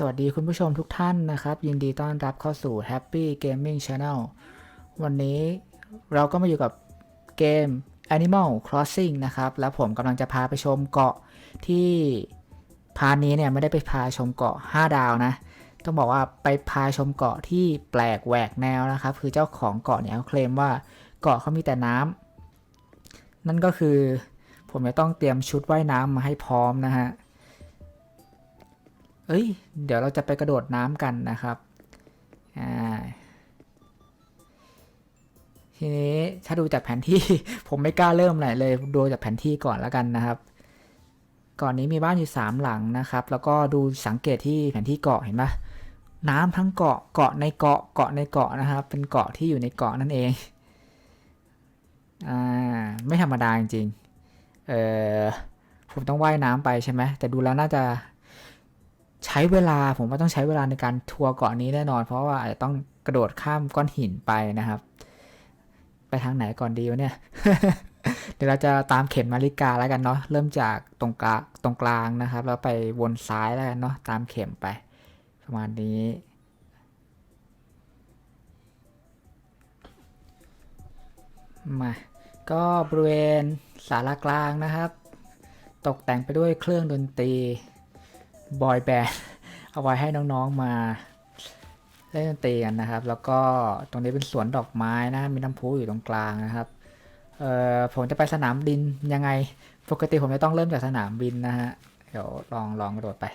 สวัสดีคุณผู้ชมทุกท่านนะครับ ยินดีต้อนรับเข้าสู่ Happy Gaming Channel วันนี้เราก็มาอยู่กับเกม Animal Crossing นะครับ แล้วผมกำลังจะพาไปชมเกาะที่ พานี้เนี่ยไม่ได้ไปพาชมเกาะ 5 ดาวนะ ต้องบอกว่าไปพาชมเกาะที่แปลกแหวกแนวนะครับ คือเจ้าของเกาะเนี่ยเขาเคลมว่าเกาะเขามีแต่น้ำนั่นก็คือผมจะต้องเตรียมชุดว่ายน้ำมาให้พร้อมนะฮะ เอ้ย เดี๋ยวเราจะไปกระโดดน้ำกันนะครับอ่าทีนี้ถ้าดูจากแผนที่ ผมไม่กล้าเริ่มไหนเลย ดูจากแผนที่ก่อนแล้วกันนะครับ ก่อนนี้มีบ้านอยู่สามหลังนะครับ แล้วก็ดูสังเกตที่แผนที่เกาะเห็นปะน้ำทั้งเกาะเกาะในเกาะเกาะในเกาะนะครับ เป็นเกาะที่อยู่ในเกาะนั่นเองอ่าไม่ธรรมดาจริงๆเออผมต้องว่ายน้ำไปใช่ไหมแต่ดูแล้วน่าจะใช้เวลาผมว่าต้องใช้เวลาในการทัวร์เกาะนี้แน่นอน เพราะว่าอาจจะต้องกระโดดข้ามก้อนหินไปนะครับ ไปทางไหนก่อนดีวะเนี่ย เดี๋ยวเราจะตามเข็มนาฬิกาแล้วกันเนาะเริ่มจากตรงกลางตรงกลางนะครับ แล้วไปวนซ้ายแล้วกันเนาะตามเข็มไป ประมาณนี้มาก็บริเวณศาลากลางนะครับ ตกแต่งไปด้วยเครื่องดนตรีบอยแบนด์เอาไว้ให้น้องๆมาเล่นดนตรีกันนะครับ แล้วก็ตรงนี้เป็นสวนดอกไม้นะมีน้ำพุอยู่ตรงกลางนะครับ ผมจะไปสนามบินยังไง ปกติผมจะต้องเริ่มจากสนามบินนะฮะ เดี๋ยวลองลองกระโดดไป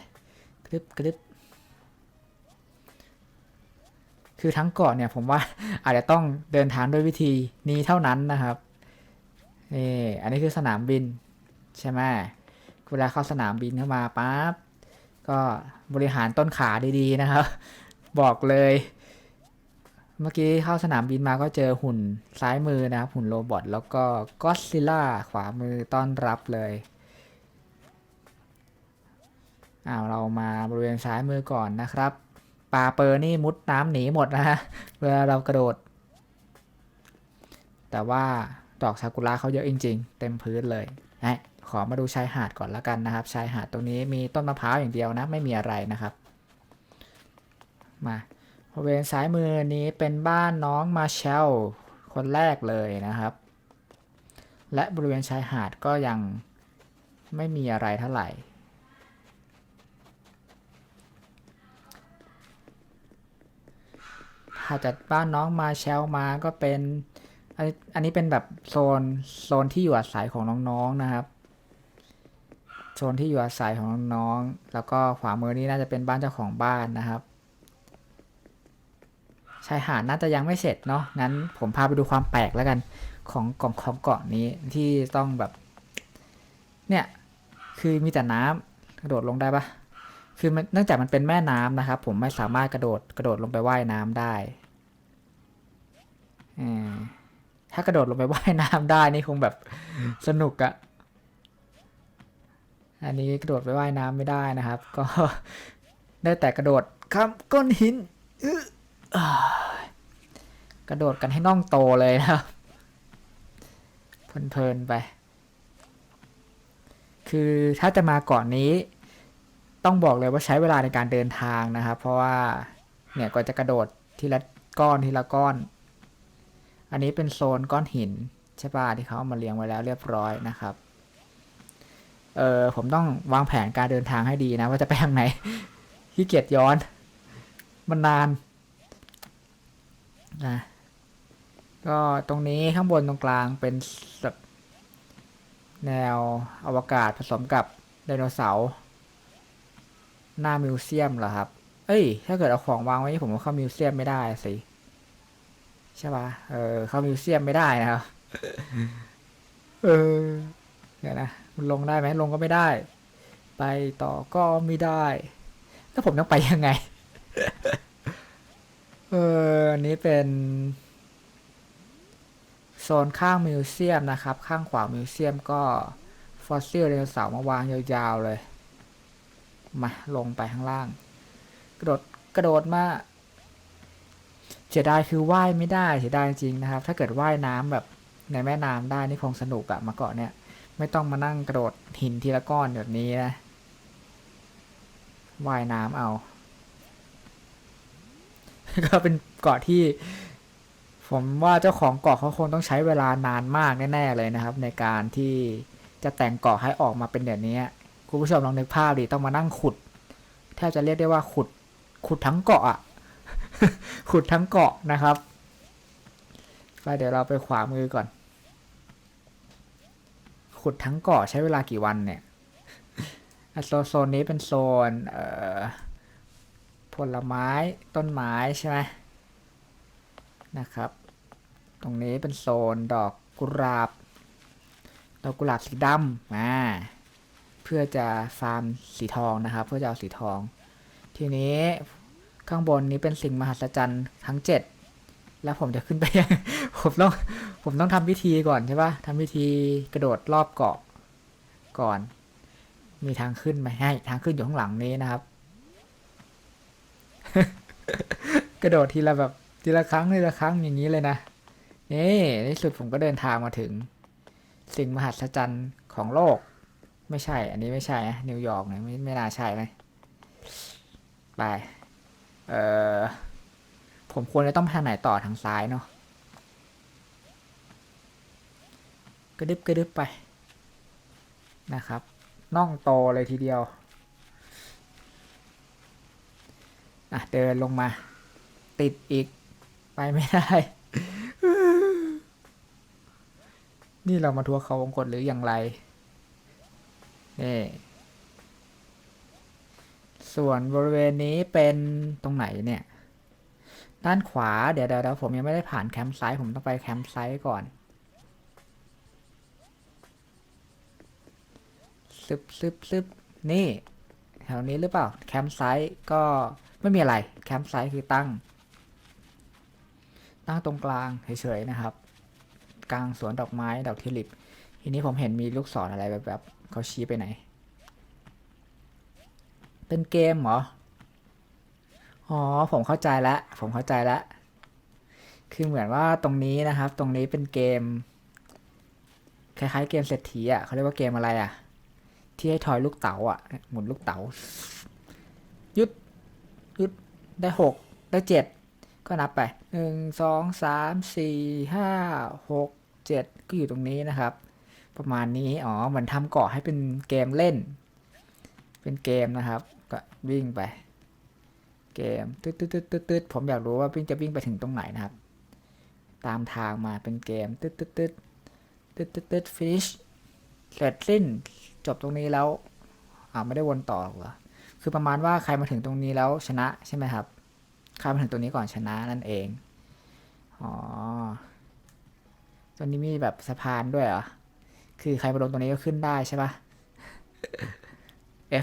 กรึบกรึบคือทั้งเกาะเนี่ยผมว่าอาจจะต้องเดินทางด้วยวิธีนี้เท่านั้นนะครับนี่อันนี้คือสนามบินใช่ไหมเวลาเข้าสนามบินเข้ามาปั๊บก็บริหารต้นขาดีๆนะครับ บอกเลย เมื่อกี้เข้าสนามบินมาก็เจอหุ่นซ้ายมือนะครับ หุ่นโรบอทแล้วก็ก็อดซิลล่าขวามือต้อนรับเลยอ้าวเรามาบริเวณซ้ายมือก่อนนะครับปลาเปอร์นี่มุดน้ำหนีหมดนะฮะเวลาเรากระโดด แต่ว่าดอกซากุระเขาเยอะจริง ๆ เต็มพื้นเลยนะขอมาดูชายหาดก่อนละกันนะครับ ชายหาดตรงนี้มีต้นมะพร้าวอย่างเดียวนะ ไม่มีอะไรนะครับ มา บริเวณซ้ายมือนี้เป็นบ้านน้องมาเชลคนแรกเลยนะครับ และบริเวณชายหาดก็ยังไม่มีอะไรเท่าไหร่ ถ้าจากบ้านน้องมาเชลมาก็เป็นอันนี้อันนี้เป็นแบบโซนโซนที่อยู่อาศัยของน้องๆนะครับโซนที่อยู่อาศัยของน้องๆ แล้วก็ขวามือนี้น่าจะเป็นบ้านเจ้าของบ้านนะครับ ชายหาดน่าจะยังไม่เสร็จเนาะงั้นผมพาไปดูความแปลกแล้วกันของกล่องของเกาะนี้ที่ต้องแบบเนี่ยคือมีแต่น้ำกระโดดลงได้ปะคือมันเนื่องจากมันเป็นแม่น้ำนะครับ ผมไม่สามารถกระโดดกระโดดลงไปว่ายน้ำได้อถ้ากระโดดลงไปว่ายน้ำได้นี่คงแบบสนุกอะอันนี้กระโดดไปว่ายน้ำไม่ได้นะครับ ก็ได้แต่กระโดดข้ามก้อนหินอ กระโดดกันให้น่องโตเลยนะครับเพลินๆไป คือถ้าจะมากาะนนี้ ต้องบอกเลยว่าใช้เวลาในการเดินทางนะครับ เพราะว่าเนี่ยก็จะกระโดดทีละก้อนทีละก้อน อันนี้เป็นโซนก้อนหินใช่ป่ะที่เขาเอามาเรียงไว้แล้วเรียบร้อยนะครับ เออผมต้องวางแผนการเดินทางให้ดีนะ ว่าจะไปทางไหนขี้เกียจย้อน มันนาน นะก็ตรงนี้ข้างบนตรงกลางเป็นแนวอวกาศผสมกับไดโนเสาร์หน้ามิวเซียมเหรอครับ เอ้ย ถ้าเกิดเอาของวางไว้ผมเข้ามิวเซียมไม่ได้สิ ใช่ปะเออ เข้ามิวเซียมไม่ได้นะครับ เออ เดี๋ยวนะ มันลงได้ไหมลงก็ไม่ได้ ไปต่อก็ไม่ได้ แล้วผมต้องไปยังไง เอออันนี้เป็น โซนข้างมิวเซียมนะครับ ข้างขวามิวเซียมก็ฟอสซิลไดโนเสาร์มาวางยาวๆเลย มาลงไปข้างล่าง กระโดดกระโดดมาเสียดายคือว่ายไม่ได้เสียดายจริงๆนะครับ ถ้าเกิดว่ายน้ำแบบในแม่น้ำได้นี่คงสนุกอะมาเกาะเนี่ย ไม่ต้องมานั่งกระโดดหินทีละก้อนแบบนี้นะว่ายน้ำเอา ก็เป็นเกาะที่ ผมว่าเจ้าของเกาะเขาคงต้องใช้เวลานานมากแน่ๆเลยนะครับ ในการที่จะแต่งเกาะให้ออกมาเป็นแบบนี้คุณผู้ชมลองนึกภาพดิต้องมานั่งขุดแทบจะเรียกได้ว่าขุด ขุดทั้งเกาะอะขุดทั้งเกาะนะครับไปเดี๋ยวเราไปขวามือก่อน ขุดทั้งเกาะใช้เวลากี่วันเนี่ยโซโซนนี้เป็นโซน เอ่อ ผลไม้ต้นไม้ใช่ไหมนะครับ ตรงนี้เป็นโซนดอกกุหลาบ ดอกกุหลาบสีดำอ่าเพื่อจะฟาร์มสีทองนะครับ เพื่อจะเอาสีทอง ทีนี้ข้างบนนี้เป็นสิ่งมหัศจรรย์ทั้งเจ็ดแล้วผมจะขึ้นไปยังผมต้องผมต้องทำพิธีก่อนใช่ปะทำพิธีกระโดดรอบเกาะก่อน มีทางขึ้นไหมให้ ทางขึ้นอยู่ข้างหลังนี้นะครับ กระโดดทีละแบบทีละครั้งทีละครั้งอย่างนี้เลยนะนี่ในสุดผมก็เดินทางมาถึง สิ่งมหัศจรรย์ของโลก ไม่ใช่ อันนี้ไม่ใช่นะนิวยอร์กเนี่ยไม่ไม่น่าใช่ไหมไปเออผมควรจะต้องทางไหนต่อทางซ้ายเนาะกระดึบกระดึบไปนะครับน่องโตเลยทีเดียว อะเดินลงมา ติดอีก ไปไม่ได้ นี่เรามาทัวร์เขาวงกฏหรืออย่างไรนี่ส่วนบริเวณนี้เป็นตรงไหนเนี่ย ด้านขวาเดี๋ยวเดี๋ยวยวผมยังไม่ได้ผ่านแคมป์ไซต์ผมต้องไปแคมป์ไซต์ก่อนซึบซึบซึบนี่ แถวนี้หรือเปล่า แคมป์ไซต์ก็ ไม่มีอะไรแคมป์ไซต์คือตั้ง ตั้งตรงกลางเฉยๆนะครับ กลางสวนดอกไม้ดอกทิลิปทีนี้ผมเห็นมีลูกศรอะไรแบบแบบเขาชี้ไปไหน เป็นเกมเหรออ๋อผมเข้าใจแล้วผมเข้าใจแล้วคือเหมือนว่าตรงนี้นะครับ ตรงนี้เป็นเกม คล้ายๆเกมเศรษฐีอะเขาเรียกว่าเกมอะไรอะ ที่ให้ทอยลูกเต๋าอะหมุนลูกเต๋ายุด ยุดได้หกได้เจ็ดก็นับไปหนึ่งสองสามสี่ห้าหกเจ็ดก็อยู่ตรงนี้นะครับ ประมาณนี้อ๋อเหมือนทำเกาะให้เป็นเกมเล่น เป็นเกมนะครับ ก็วิ่งไป เกมตึ๊ดตึ๊ดตึ๊ดตึ๊ดผมอยากรู้ว่าวิ่งจะวิ่งไปถึงตรงไหนนะครับ ตามทางมาเป็นเกมตึ๊ดตึ๊ดตึ๊ดตึ๊ดตึ๊ดตึ๊ด finish เสร็จสิ้นจบตรงนี้แล้วอ่าไม่ได้วนต่อเหรอ คือประมาณว่าใครมาถึงตรงนี้แล้วชนะใช่ไหมครับ ใครมาถึงตรงนี้ก่อนชนะนั่นเอง อ๋อตรงนี้มีแบบสะพานด้วยเหรอ คือใครมาลงตรงนี้ก็ขึ้นได้ใช่ปะ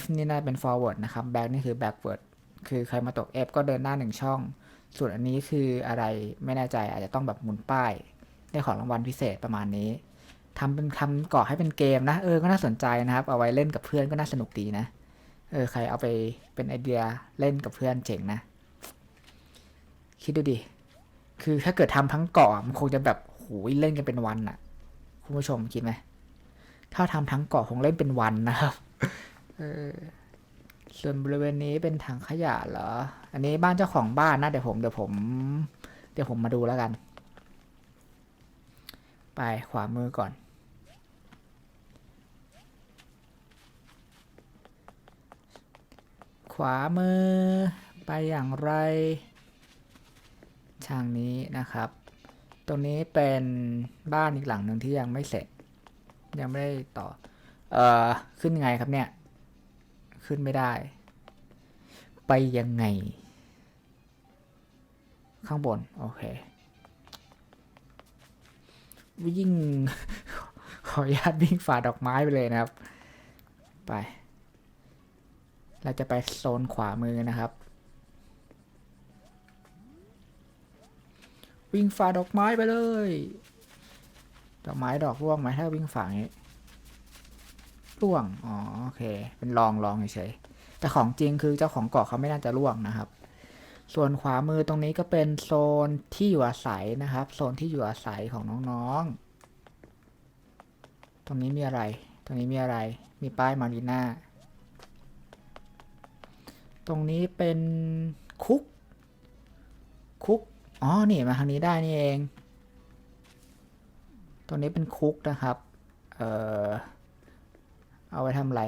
F นี่น่าเป็น forward นะครับ back นี่คือ backward คือใครมาตก F ก็เดินหน้าหนึ่งช่อง ส่วนอันนี้คืออะไรไม่แน่ใจอาจจะต้องแบบหมุนป้าย ได้ของรางวัลพิเศษประมาณนี้ทำเป็นทำก่อให้เป็นเกมนะ เออ ก็น่าสนใจนะครับ เอาไว้เล่นกับเพื่อนก็น่าสนุกดีนะ เออใครเอาไปเป็นไอเดียเล่นกับเพื่อนเจ๋งนะ คิดดูดิ คือถ้าเกิดทำทั้งเกาะมันคงจะแบบโหยเล่นกันเป็นวันอะคุณผู้ชมคิดไหมถ้าทำทั้งเกาะคงเล่นเป็นวันนะครับเออส่วนบริเวณนี้เป็นถังขยะเหรอ อันนี้บ้านเจ้าของบ้านนะเดี๋ยวผมเดี๋ยวผม เดี๋ยวผมมาดูแล้วกัน ไปขวามือก่อน วามือไปอย่างไร ทางนี้นะครับ ตรงนี้เป็นบ้านอีกหลังหนึ่งที่ยังไม่เสร็จ ยังไม่ได้ต่อ เอ่อ ขึ้นไงครับเนี่ย ขึ้นไม่ได้ ไปยังไง ข้างบน โอเค วิ่ง ขออนุญาตวิ่งฝ่าดอกไม้ไปเลยนะครับ ไป เราจะไปโซนขวามือนะครับ วิ่งฝ่าดอกไม้ไปเลย ดอกไม้ดอกร่วงไหมถ้าวิ่งฝ่าอย่างนี้ร่วง อ๋อ โอเค เป็นลองลองเฉยแต่ของจริงคือเจ้าของเกาะเขาไม่น่าจะล่วงนะครับ ส่วนขวามือตรงนี้ก็เป็นโซนที่อยู่อาศัยนะครับ โซนที่อยู่อาศัยของน้องๆ ตรงนี้มีอะไร ตรงนี้มีอะไร มีป้ายมารีน่า ตรงนี้เป็นคุก คุก อ๋อ นี่มาทางนี้ได้นี่เอง ตรงนี้เป็นคุกนะครับ เออเอาไว้ทำอะไร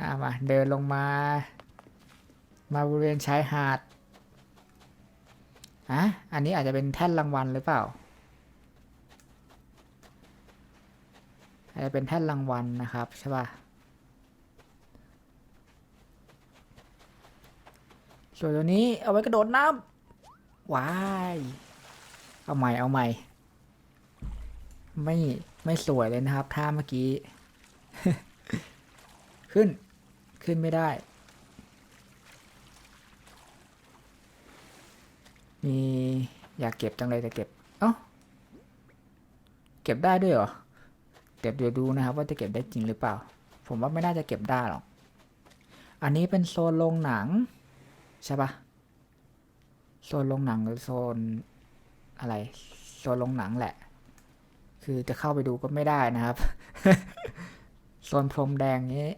อ่ามา เดินลงมา มาบริเวณชายหาดอะอันนี้อาจจะเป็นแท่นรางวัลหรือเปล่า อาจจะเป็นแท่นรางวัลนะครับใช่ป่ะส่วนตัวนี้เอาไว้กระโดดน้ำว้าย เอาใหม่เอาใหม่ ไม่ไม่สวยเลยนะครับท่าเมื่อกี้ ขึ้นขึ้นไม่ได้มีอยากเก็บจังเลยแต่เก็บ เอ้า เก็บได้ด้วยเหรอ เดี๋ยวเดี๋ยวดูนะครับว่าจะเก็บได้จริงหรือเปล่า ผมว่าไม่น่าจะเก็บได้หรอก อันนี้เป็นโซนโรงหนัง ใช่ปะโซนโรงหนังหรือโซนอะไร โซนโรงหนังแหละ คือจะเข้าไปดูก็ไม่ได้นะครับ โซนพรมแดงนี้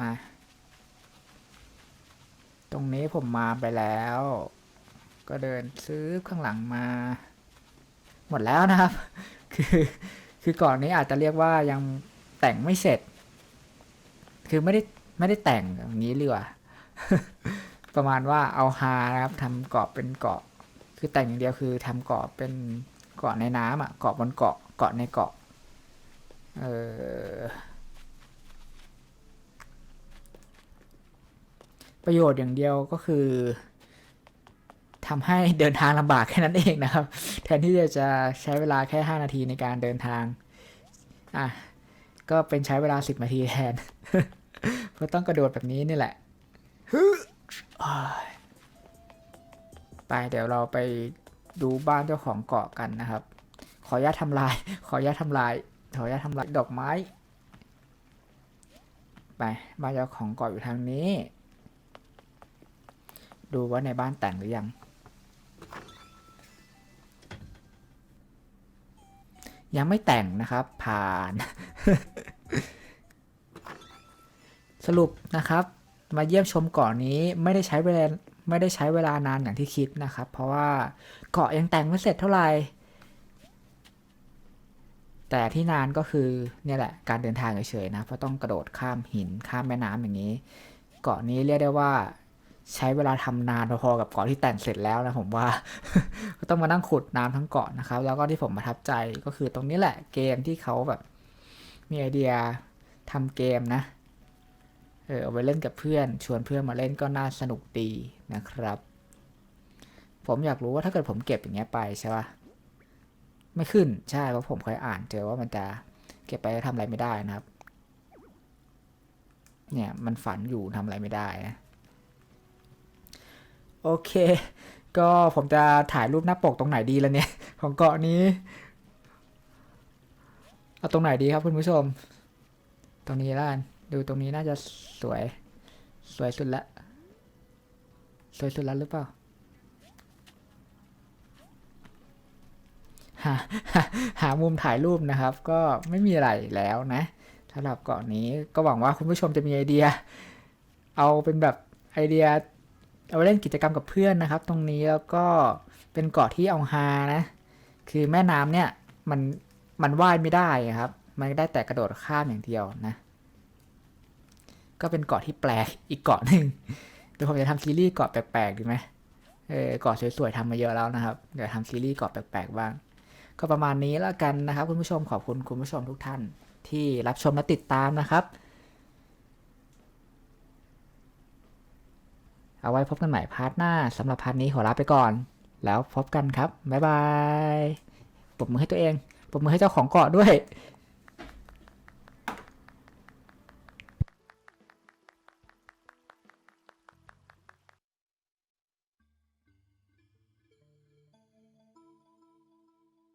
มา ตรงนี้ผมมาไปแล้ว ก็เดินซื้อข้างหลังมา หมดแล้วนะครับ คือคือก่อนนี้อาจจะเรียกว่ายังแต่งไม่เสร็จ คือไม่ได้ไม่ได้แต่งอย่างนี้เลยว่ะประมาณว่าเอาฮานะครับทำเกาะเป็นเกาะ คือแต่งอย่างเดียวคือทำเกาะเป็นเกาะในน้ำอะเกาะบนเกาะเกาะในเกาะเออประโยชน์อย่างเดียวก็คือ ทำให้เดินทางลำบากแค่นั้นเองนะครับ แทนที่จะใช้เวลาแค่ 5 นาทีในการเดินทาง อะ ก็เป็นใช้เวลา 10 นาทีแทน เพราะต้องกระโดดแบบนี้นี่แหละ ไปเดี๋ยวเราไปดูบ้านเจ้าของเกาะกันนะครับ ขออนุญาตทำลาย ขออนุญาตทำลาย ขออนุญาตทำลายดอกไม้ ไปบ้านเจ้าของเกาะอยู่ทางนี้ ดูว่าในบ้านแต่งหรือยัง ยังไม่แต่งนะครับ ผ่าน สรุปนะครับ มาเยี่ยมชมเกาะนนี้ไม่ได้ใช้เวลาไม่ได้ใช้เวลานานอย่างที่คิดนะครับ เพราะว่าเกาะยังแต่งไม่เสร็จเท่าไหร่แต่ที่นานก็คือเนี่ยแหละการเดินทางเฉยๆนะเพราะต้องกระโดดข้ามหินข้ามแม่น้ำอย่างนี้ เกาะนี้เรียกได้ว่า ใช้เวลาทำนานพอๆกับเกาะที่แต่งเสร็จแล้วนะผมว่า ก็ต้องมานั่งขุดน้ำทั้งเกาะนะครับ แล้วก็ที่ผมประทับใจก็คือตรงนี้แหละเกมที่เขาแบบมีไอเดียทำเกมนะเออเอาไปเล่นกับเพื่อน ชวนเพื่อนมาเล่นก็น่าสนุกดีนะครับ ผมอยากรู้ว่าถ้าเกิดผมเก็บอย่างเงี้ยไปใช่ปะไม่ขึ้นใช่เพราะผมเคยอ่านเจอว่ามันจะเก็บไปแล้วทำอะไรไม่ได้นะครับ เนี่ยมันฝันอยู่ทำอะไรไม่ได้นะ โอเค ก็ผมจะถ่ายรูปหน้าปกตรงไหนดีล้วเนี่ย ของเกาะนี้ เอาตรงไหนดีครับคุณผู้ชม ตรงนี้ละกันดูตรงนี้น่าจะสวย สวยสุดละ สวยสุดล้วหรือเปล่าหาหาหามุมถ่ายรูปนะครับ ก็ไม่มีอะไรแล้วนะสำหรับเกาะนี้ก็หวังว่าคุณผู้ชมจะมีไอเดีย เอาเป็นแบบไอเดีย เอาไว้เล่นกิจกรรมกับเพื่อนนะครับ ตรงนี้แล้วก็เป็นเกาะที่เอาฮานะ คือแม่น้ำเนี่ยมันมันว่ายไม่ได้ครับ มันได้แต่กระโดดข้ามอย่างเดียวนะ ก็เป็นเกาะที่แปลกอีกเกาะหนึ่งเดี๋ยวผมจะทำซีรีส์เกาะแปลกๆดีไหมเออเกาะสวยๆทำมาเยอะแล้วนะครับ เดี๋ยวทำซีรีส์เกาะแปลกๆบ้าง ก็ประมาณนี้แล้วกันนะครับ คุณผู้ชมขอบคุณคุณผู้ชมทุกท่าน ที่รับชมและติดตามนะครับ เอาไว้พบกันใหม่พาร์ทหน้าสำหรับพาร์ทนี้ขอลาไปก่อน แล้วพบกันครับ บ๊ายบายปรบมือให้ตัวเองปรบมือให้เจ้าของเกาะด้วย